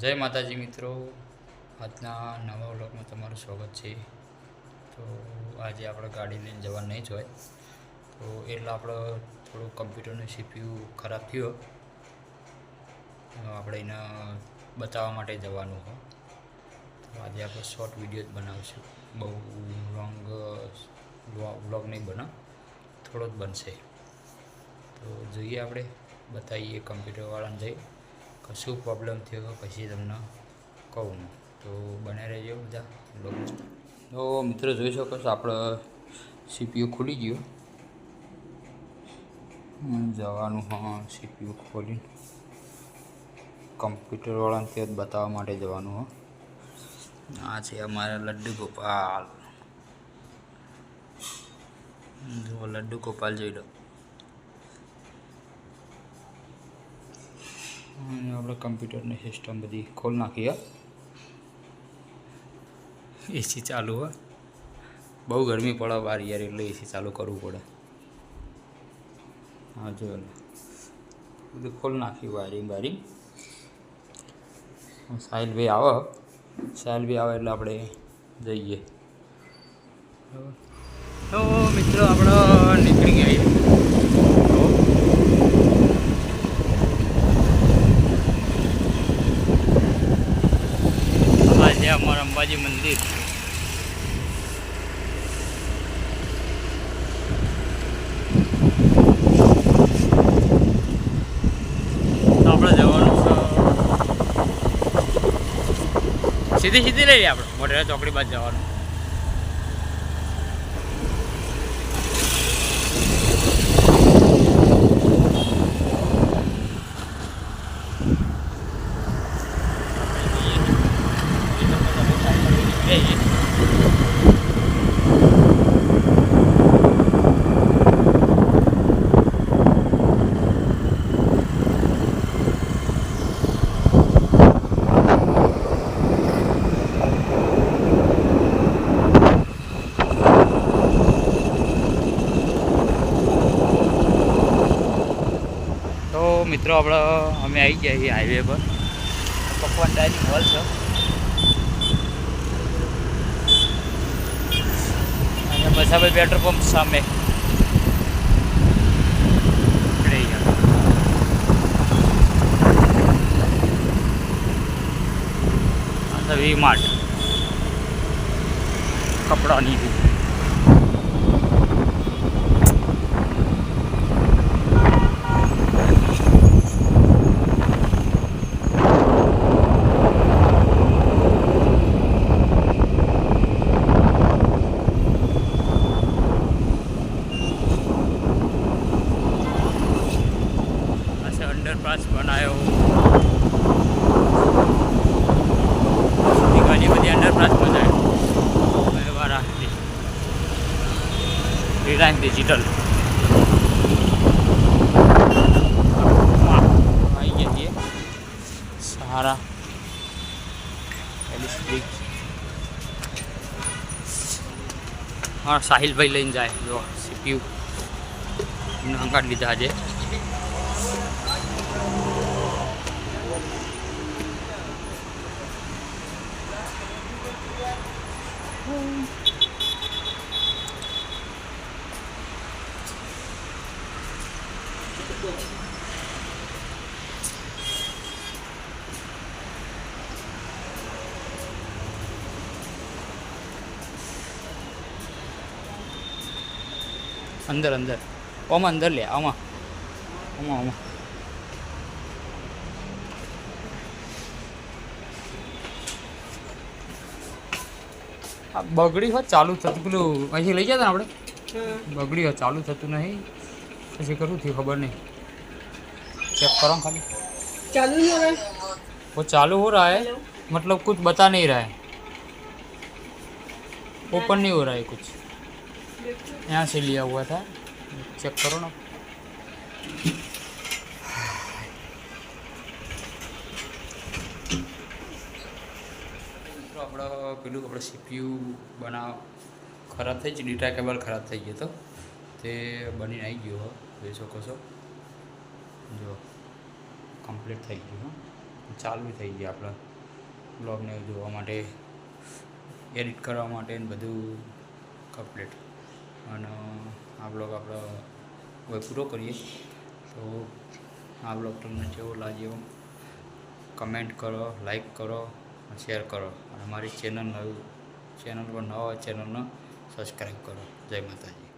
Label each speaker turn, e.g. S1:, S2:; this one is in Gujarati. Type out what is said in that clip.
S1: જય માતાજી મિત્રો. આજના નવા વ્લોગમાં તમારું સ્વાગત છે. તો આજે આપણે ગાડી લઈને જવાનું નહીં જ તો એટલે આપણે થોડું કમ્પ્યુટરનું સીપીયુ ખરાબ થયો. આપણે એને બતાવવા માટે જવાનું હોય તો આજે આપણે શોર્ટ વીડિયો જ બનાવીશું. બહુ લોંગ વ્લોગ નહીં બના. થોડો જ બનશે. તો જોઈએ આપણે. બતાવીએ કમ્પ્યુટરવાળાને જઈ. કે શું પ્રોબ્લેમ થયો પછી તમને કહું તો બને રહેજો બધા તો મિત્રો જોઈ શકો છો આપણે સીપીયુ ખુલી ગયું. જવાનું હા સીપીયુ ખોલી. કમ્પ્યુટરવાળાને ત્યાં બતાવવા માટે જવાનું હા. આ છે અમારા લડ્ડુ ગોપાલ. જો લડ્ડુ ગોપાલ જોઈ લો. અને આપણે કમ્પ્યુટરની સિસ્ટમ બધી ખોલ નાખી એસી ચાલુ હોય. બહુ ગરમી પડે બહાર યાર, એટલે એસી ચાલુ કરવું પડે. હા, જો બધું ખોલ નાખ્યું વાયરિંગ વાયરિંગ સાહિલભાઈ આવે. સાહિલભાઈ આવે એટલે આપણે જઈએ. તો મિત્રો, આપણે નીકળી ગયા તો આ છે અમારું અંબાજી મંદિર તો આપણે જવાનું સીધી સીધી લઈ આપણે. મોઢેરા ચોકડી બાદ જવાનું તો મિત્રો આપણે અમે આવી ગયા છીએ હાઈવે પર. પકવાન ડાઇનિંગ હોલ છે. અને બસાભાઈ પેટ્રોલ પંપ સામે આપણે અહીંયા. આ છે વી માર્ટ કપડાની રિલાયન્સ ડિજિટલ આવી ઇલેક્ટ્રિક હા સાહિલભાઈ લઈને જાય. જો સીપીયુ. હંકાટ લીધા આજે. અંદર અંદર ઓમાં અંદર લે આમાં આમાં આમાં આ બગડી હોત ચાલુ થતું પેલું અહીંથી લઈ ગયા હતા ને આપણે બગડી હોત ચાલુ થતું નહીં પછી કરું થયું ખબર नहीं चेक करो खाली
S2: चालू नहीं हो रहा है
S1: वो चालू हो रहा है मतलब कुछ बता नहीं रहा है ओपन नहीं हो रहा है कुछ यहाँ से लिया हुआ था चेक करो ना મિત્રો આપણો પેલું આપણે સીપીયુ બનાવ ખરાબ થઈ જ ડેટા કેબલ ખરાબ થઈ ગયો હતો તે બનીને આવી ગયો હો જોઈ શકો છો જો કમ્પ્લીટ થઈ ગયું હો ચાલુ થઈ ગયા આપણે બ્લોગને જોવા માટે એડિટ કરવા માટે ને બધું કમ્પ્લીટ અને આ બ્લોગ આપણે હવે પૂરો કરીએ. તો આ બ્લોગ તમને જેવો લાગ્યો? કમેન્ટ કરો લાઈક કરો શેર કરો. અને મારી ચેનલ ચેનલ પર નવા ચેનલને સબસ્ક્રાઈબ કરો. જય માતાજી.